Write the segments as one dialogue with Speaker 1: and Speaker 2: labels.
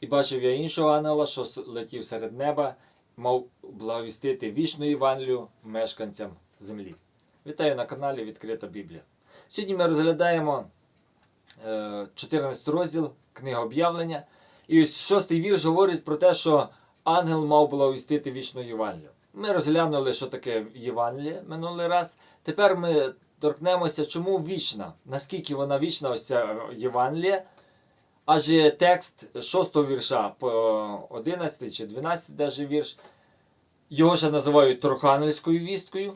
Speaker 1: І бачив я іншого ангела, що летів серед неба, мав благовістити вічну Євангелію мешканцям землі. Вітаю на каналі Відкрита Біблія. Сьогодні ми розглядаємо е, 14 розділ Книга об'явлення. І ось шостий вірш говорить про те, що ангел мав благовістити вічну Євангелію. Ми розглянули, що таке Євангеліє минулий раз. Тепер ми торкнемося, чому вічна, наскільки вона вічна, ось ця Євангелія. Адже текст 6 вірша по 11 чи 12 даже вірш, його ще називають Троханельською вісткою.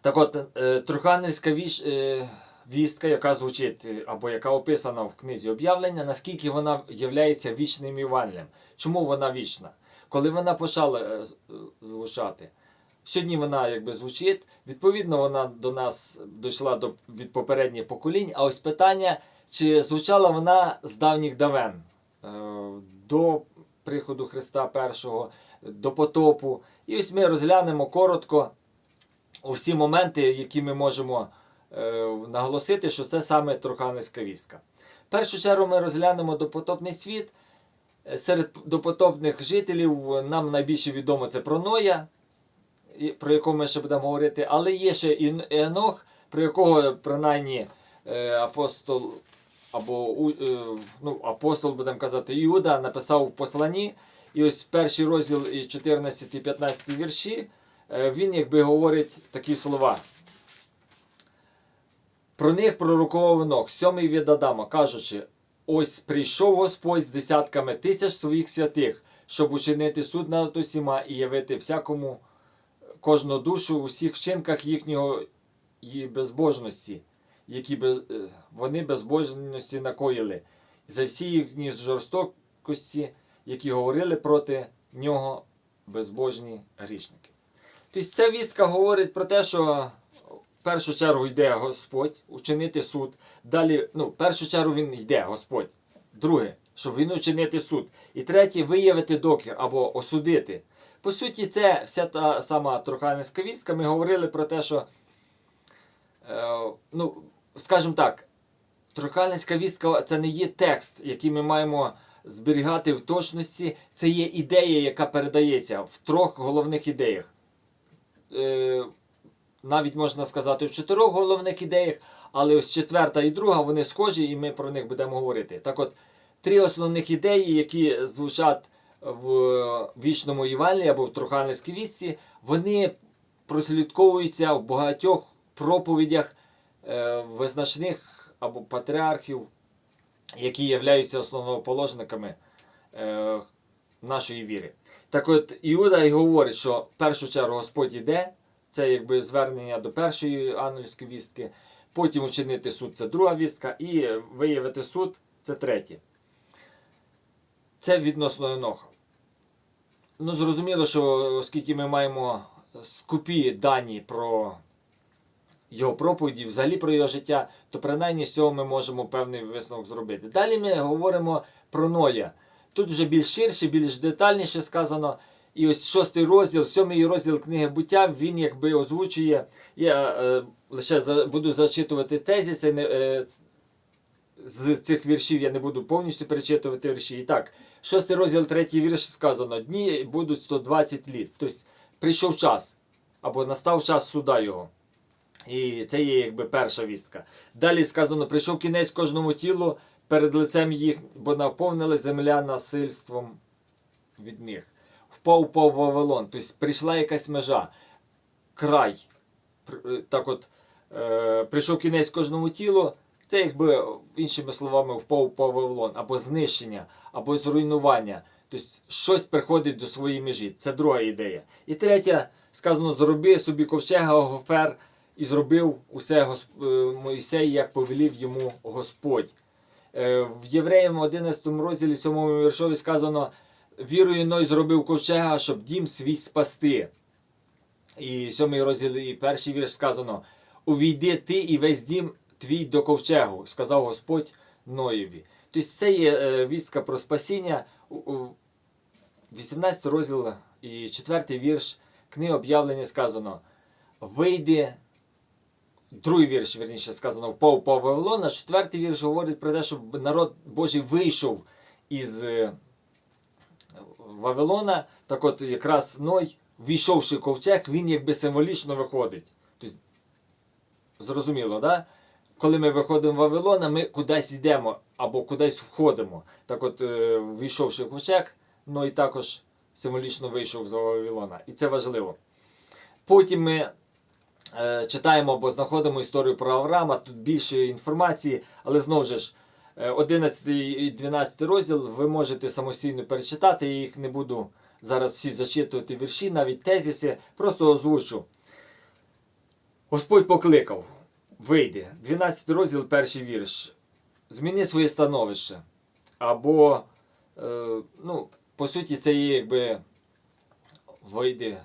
Speaker 1: Так от, е, Троханельська віш, е, вістка, яка звучить, е, або яка описана в книзі об'явлення, наскільки вона є вічним Євангелієм. Чому вона вічна? Коли вона почала звучати, сьогодні вона якби звучить, відповідно, вона до нас дійшла до, від попередніх поколінь. А ось питання, чи звучала вона з давніх давен, е, до приходу Христа Першого, до потопу. І ось ми розглянемо коротко усі моменти, які ми можемо е, наголосити, що це саме Троханівська вістка. В першу чергу ми розглянемо допотопний світ. Серед допотопних жителів нам найбільше відомо це про Ноя, про якого ми ще будемо говорити, але є ще Енох, про якого принаймні е, апостол або е, ну, апостол, будемо казати, Іуда написав в посланні. І ось перший розділ і 14 і 15 вірші, е, він якби говорить такі слова. Про них пророкував Енох, сьомий від Адама, кажучи: ось прийшов Господь з десятками тисяч своїх святих, щоб учинити суд над усіма і явити всякому кожну душу у всіх вчинках їхнього і безбожності, які без, е, вони безбожності накоїли, за всі їхні жорстокості, які говорили проти нього безбожні грішники. Тобто ця вістка говорить про те, що в першу чергу йде Господь учинити суд. Далі, ну, в першу чергу він йде Господь. Друге, щоб він учинити суд. І третє виявити докір або осудити. По суті, це вся та сама Троханівська вістка. Ми говорили про те, що, е, ну, скажімо так, Троханівська вістка це не є текст, який ми маємо зберігати в точності. Це є ідея, яка передається в трьох головних ідеях. Е, навіть можна сказати в чотирьох головних ідеях, але ось четверта і друга вони схожі, і ми про них будемо говорити. Так от, три основних ідеї, які звучать в вічному Євангелії або в Троханівській вістці, вони прослідковуються в багатьох проповідях е, визначних або патріархів, які являються основоположниками е, нашої віри. Так от Іуда й говорить, що в першу чергу Господь іде, це якби звернення до першої ангельської вістки, потім учинити суд це друга вістка, і виявити суд це третє. Це відносно Еноха. Ну, зрозуміло, що оскільки ми маємо скупі дані про його проповіді, взагалі про його життя, то принаймні з цього ми можемо певний висновок зробити. Далі ми говоримо про Ноя. Тут вже більш ширше, більш детальніше сказано. І ось шостий розділ, сьомий розділ книги буття, він якби озвучує. Я е, лише за, буду зачитувати тезіси. Не, е, з цих віршів я не буду повністю перечитувати вірші. І так, шостий розділ, третій вірш сказано: дні будуть 120 літ. Тобто прийшов час, або настав час суда його. І це є якби перша вістка. Далі сказано: прийшов кінець кожному тілу перед лицем їх, бо наповнила земля насильством від них. Впав упав Вавилон. Тобто прийшла якась межа, край. Так от, е, прийшов кінець кожному тілу. Це якби іншими словами впав упав або знищення, або зруйнування. Тобто щось приходить до своєї межі. Це друга ідея. І третя, сказано, зроби собі ковчега Гофер і зробив усе е, Мойсей, як повелів йому Господь. Е, В Євреям 11 розділі 7 віршові сказано: вірою Ной зробив ковчега, щоб дім свій спасти. І 7 розділ і перший вірш сказано: Увійди ти і весь дім твій до ковчегу, сказав Господь Ноєві. Тобто це є е, вістка про спасіння. У- у 18 розділ і 4 вірш книги об'явлення сказано: Вийди. Другий вірш, верніше сказано, по Вавилона. Четвертий вірш говорить про те, щоб народ Божий вийшов із е, Вавилона, так от якраз Ной, війшовши ковчег, він якби символічно виходить. Тобто, зрозуміло, да? Коли ми виходимо в Вавилона, ми кудись йдемо або кудись входимо. Так от, е, війшовши в ковчег, Ной також символічно вийшов з Вавилона. І це важливо. Потім ми е, читаємо або знаходимо історію про Авраама, тут більше інформації, але знову ж е, 11 і 12 розділ ви можете самостійно перечитати, я їх не буду зараз всі зачитувати вірші, навіть тезіси, просто озвучу. Господь покликав, вийди. 12 розділ, перший вірш. Зміни своє становище. Або, е, ну, по суті, це є якби вийди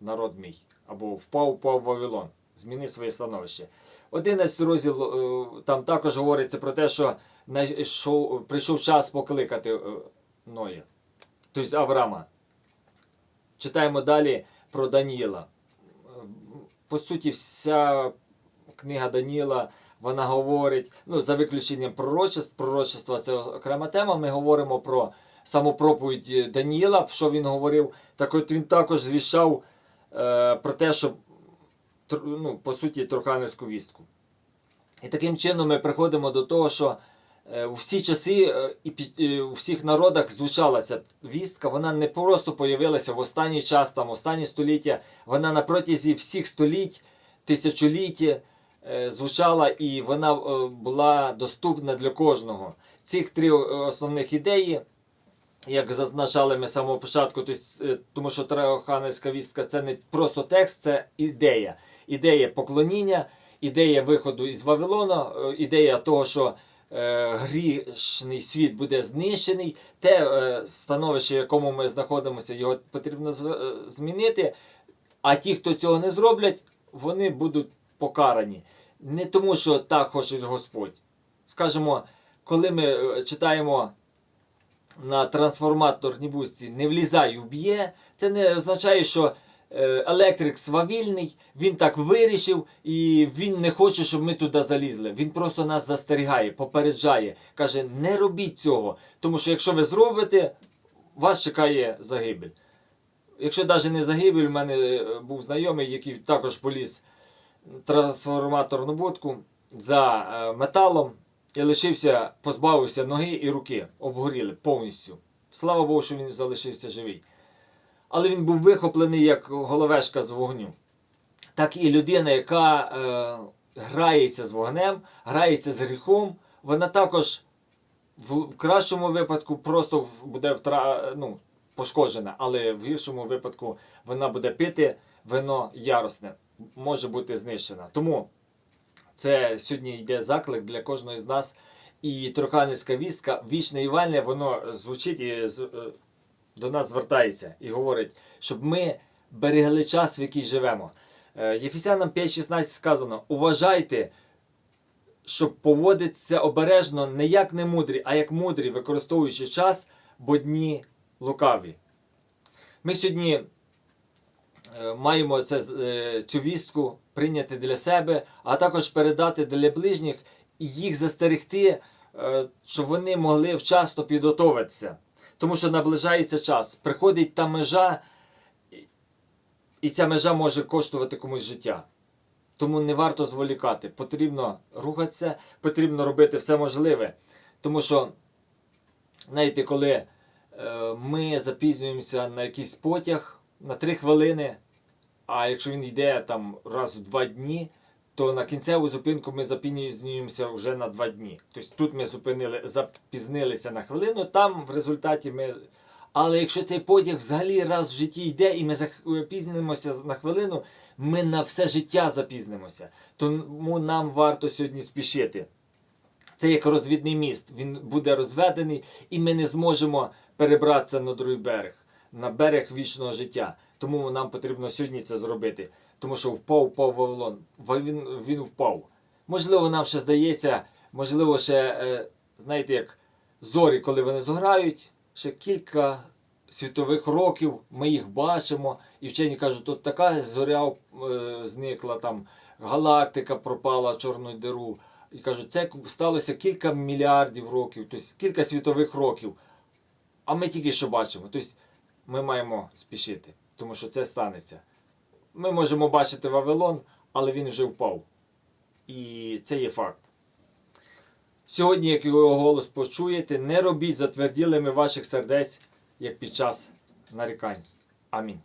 Speaker 1: народ мій. Або впав, впав Вавилон. Зміни своє становище. 11 розділ е, там також говориться про те, що найшов- прийшов час покликати е, Ноя, тобто Авраама. Читаємо далі про Даніїла. Е, По суті, вся книга Даніїла, вона говорить, ну, за виключенням пророчеств, пророчества це окрема тема. Ми говоримо про самопроповідь Даніїла, що він говорив. Так от він також звіщав е, про те, що ну, по суті, троханівську вістку. І таким чином ми приходимо до того, що е, у всі часи е, і е, у всіх народах звучала ця вістка. Вона не просто появилася в останній час, там, останні століття. Вона на протязі всіх століть, тисячоліть е, звучала і вона е, була доступна для кожного. Цих три е, основних ідеї. Як зазначали ми з самого початку, е, тому що Треханельська вістка це не просто текст, це ідея. Ідея поклоніння, ідея виходу із Вавилона, е, ідея того, що е, грішний світ буде знищений, те е, становище, в якому ми знаходимося, його потрібно е, змінити. А ті, хто цього не зроблять, вони будуть покарані. Не тому, що так хоче Господь. Скажімо, коли ми е, читаємо на трансформаторній бусті не влізай вб'є, це не означає, що е, електрик свавільний, він так вирішив і він не хоче, щоб ми туди залізли. Він просто нас застерігає, попереджає, каже: не робіть цього, тому що якщо ви зробите, вас чекає загибель. Якщо навіть не загибель, у мене е, був знайомий, який також поліз в трансформаторну будку за е, металом і лишився, позбавився ноги і руки, обгоріли повністю. Слава Богу, що він залишився живий. Але він був вихоплений як головешка з вогню. Так і людина, яка е, грається з вогнем, грається з гріхом, вона також в, в кращому випадку просто буде втра, ну, пошкоджена, але в гіршому випадку вона буде пити вино яросне, може бути знищена. Тому це сьогодні йде заклик для кожного з нас. І троханівська вістка, вічне Івальне, воно звучить і е, до нас звертається і говорить, щоб ми берегли час, в який живемо. Е, Єфесянам 5.16 сказано: уважайте, щоб поводитися обережно не як немудрі, а як мудрі, використовуючи час, бо дні лукаві. Ми сьогодні е, маємо це, е, цю вістку прийняти для себе, а також передати для ближніх і їх застерегти, е, щоб вони могли вчасно підготуватися. Тому що наближається час. Приходить та межа, і- ця межа може коштувати комусь життя. Тому не варто зволікати. Потрібно рухатися, потрібно робити все можливе. Тому що, знаєте, коли ми запізнюємося на якийсь потяг на 3 хвилини, а якщо він йде там раз в 2 дні, то на кінцеву зупинку ми запізнюємося вже на 2 дні. Тобто тут ми зупинили, запізнилися на хвилину, там в результаті ми. Але якщо цей потяг взагалі раз в житті йде і ми запізнимося на хвилину, ми на все життя запізнимося. Тому нам варто сьогодні спішити. Це як розвідний міст. Він буде розведений, і ми не зможемо перебратися на другий берег, на берег вічного життя. Тому нам потрібно сьогодні це зробити. Тому що впав, впав Вавилон. Він, він впав. Можливо, нам ще здається, можливо, ще, е, знаєте, як зорі, коли вони згорають, ще кілька світових років ми їх бачимо, і вчені кажуть, тут така зоря е, зникла, там галактика пропала чорну диру. І кажуть, це сталося кілька мільярдів років, тобто кілька світових років. А ми тільки що бачимо. Тобто ми маємо спішити, тому що це станеться. Ми можемо бачити Вавилон, але він вже впав. І це є факт. Сьогодні, як його голос почуєте, не робіть затверділими ваших сердець, як під час нарікань. Амінь.